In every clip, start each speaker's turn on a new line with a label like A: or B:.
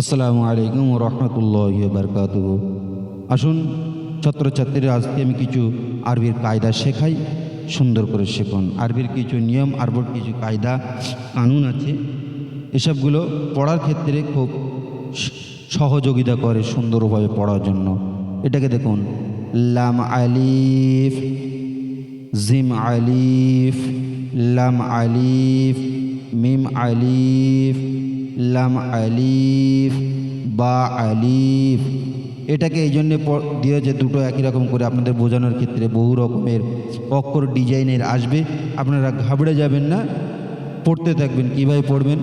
A: আসসালামু আলাইকুম রহমতুল্লাহ বারকাত আসুন, ছাত্রছাত্রীরা, আজকে আমি কিছু আরবির কায়দা শেখাই, সুন্দর করে শেখুন। আরবির কিছু নিয়ম, আরবির কিছু কায়দা, কানুন আছে। এসবগুলো পড়ার ক্ষেত্রে খুব সহযোগিতা করে সুন্দরভাবে পড়ার জন্য। এটাকে দেখুন, লাম আলিফ, জিম আলিফ, লাম আলিফ, মিম আলিফ লাম আলিফ, বা আলিফ। এটাকে এই জন্যে দিয়েছে দুটো একই রকম করে আপনাদের বোঝানোর ক্ষেত্রে বহু রকমের অক্ষর ডিজাইনের আসবে। আপনারা ঘাবড়ে যাবেন না, পড়তে থাকবেন কীভাবে পড়বেন,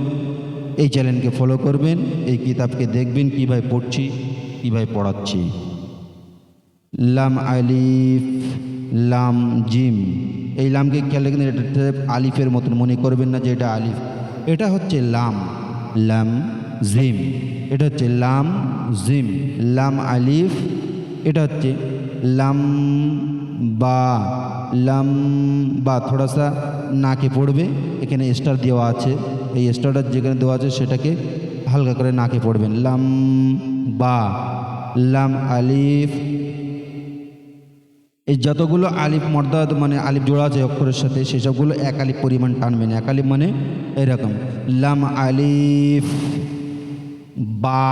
A: এই চ্যানেলকে ফলো করবেন, এই কিতাবকে দেখবেন কীভাবে পড়ছি, কীভাবে পড়াচ্ছি। লাম আলিফ, লাম জিম। এই লামকে খেয়াল রাখবেন, এটা আলিফের মতন মনে করবেন না যে এটা আলিফ। এটা হচ্ছে লাম। লাম জিম, এটা হচ্ছে লাম জিম, লাম আলিফ, এটা হচ্ছে লাম বা লাম বা থোড়াসা নাকে পড়বে, এখানে স্টার দেওয়া আছে, এই স্টারটা যেখানে দেওয়া আছে সেটাকে হালকা করে নাকে পড়বেন, লাম বা, লাম আলিফ এই যতগুলো আলিফ মর্দাদ মানে আলিফ জোড়া আছে অক্ষরের সাথে সেসবগুলো এক আলিফ পরিমাণ টানবেন এক আলিফ মানে এরকম। লাম আলিফ, বা,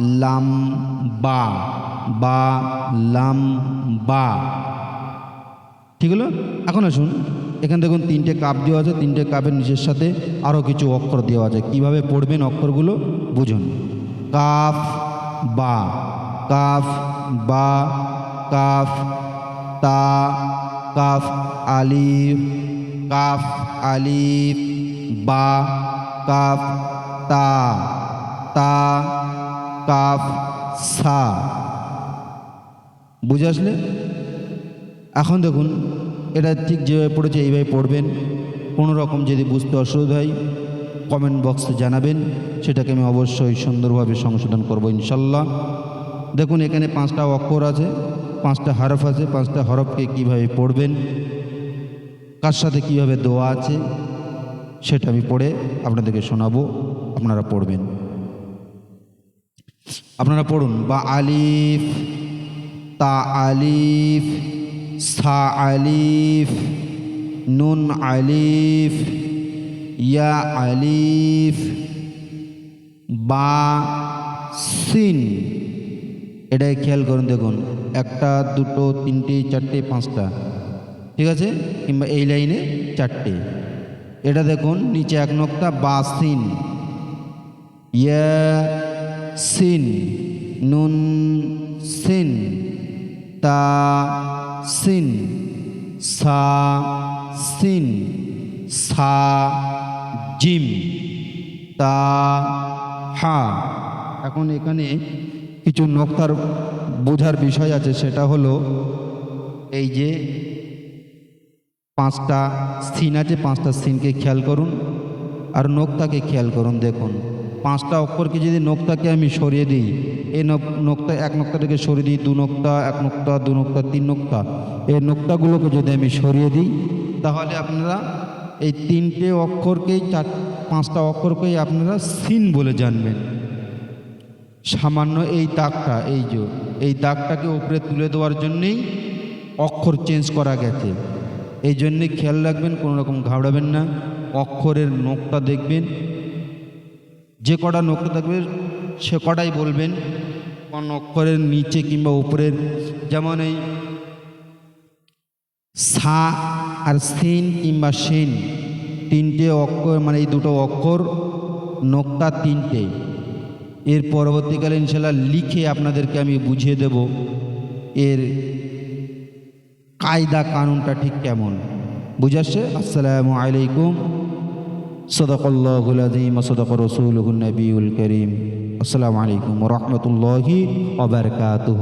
A: লাম, বা বা, লাম, বা। ঠিক হলো? এখন আসুন, এখানে দেখুন তিনটে কাপ দেওয়া আছে, তিনটে কাপের নিচের সাথে আরও কিছু অক্ষর দেওয়া আছে। কীভাবে পড়বেন অক্ষরগুলো? বুঝুন। কাফ, বা কাফ বা, কাফ তা, কাফ, আলিফ কাফ, আলিফ, বা, কাফ, তা তা, কাফ, সা। বুঝে আসলে? এখন দেখুন, এটা ঠিক যেভাবে পড়েছে, এইভাবে পড়বেন। কোনো রকম যদি বুঝতে অসুবিধা হয় কমেন্ট বক্সে জানাবেন। সেটাকে আমি অবশ্যই সুন্দরভাবে সংশোধন করব ইনশাল্লাহ। দেখুন, এখানে পাঁচটা অক্ষর আছে। পাঁচটা হরফ আছে, পাঁচটা হরফকে কীভাবে পড়বেন, কার সাথে কীভাবে দোয়া আছে, সেটা আমি পড়ে আপনাদেরকে শোনাবো, আপনারা পড়বেন। আপনারা পড়ুন, বা আলিফ, তা আলিফ, সা আলিফ, নুন আলিফ, ইয়া আলিফ, বা সিন। এটাই খেয়াল করুন দেখুন, একটা, দুটো, তিনটে, চারটে, পাঁচটা, ঠিক আছে? কিংবা এই লাইনে চারটে। এটা দেখুন, নিচে এক নক্তা বা সিন ইয়া সিন নুন সিন তা সিন সা সিন সা জিম তা হা এখন এখানে কিছু নক্তার বোঝার বিষয় আছে, সেটা হলো এই যে পাঁচটা সিন আছে, পাঁচটা সিনকে খেয়াল করুন আর নোক্তাকে খেয়াল করুন, দেখুন। পাঁচটা অক্ষরকে যদি নোক্তাকে আমি সরিয়ে দিই এই নক- নোক্তা, এক নোক্তাটাকে সরিয়ে দিই, দু নোক্তা, এক নোক্তা, দু নোক্তা, তিন নোক্তা এই নোক্তাগুলোকে যদি আমি সরিয়ে দিই, তাহলে আপনারা এই তিনটে অক্ষরকেই, চার, পাঁচটা অক্ষরকেই আপনারা সিন বলে জানবেন। সামান্য এই দাগটা, এই যে, এই দাগটাকে উপরে তুলে দেওয়ার জন্যেই অক্ষর চেঞ্জ করা গেছে। এই জন্যে খেয়াল রাখবেন, কোনো রকম ঘাবড়াবেন না। অক্ষরের নোখটা দেখবেন। যে কটা নোখটা থাকবে, সে কটাই বলবেন। কোন অক্ষরের নিচে কিংবা উপরের, যেমন এই সা আর সিন কিংবা সিন, তিনটে অক্ষর মানে এই দুটো অক্ষর নোকটা তিনটে। এর পরবর্তীকালে ইনশাল্লাহ লিখে আপনাদেরকে আমি বুঝিয়ে দেব এর কায়দা কানুনটা ঠিক কেমন। বুঝাচ্ছে আসসালামু আলাইকুম। আজিম সদক রসুল নবীল করিম আসসালামু আলাইকুম রহমতুল্লাহি ওবরকাতুহ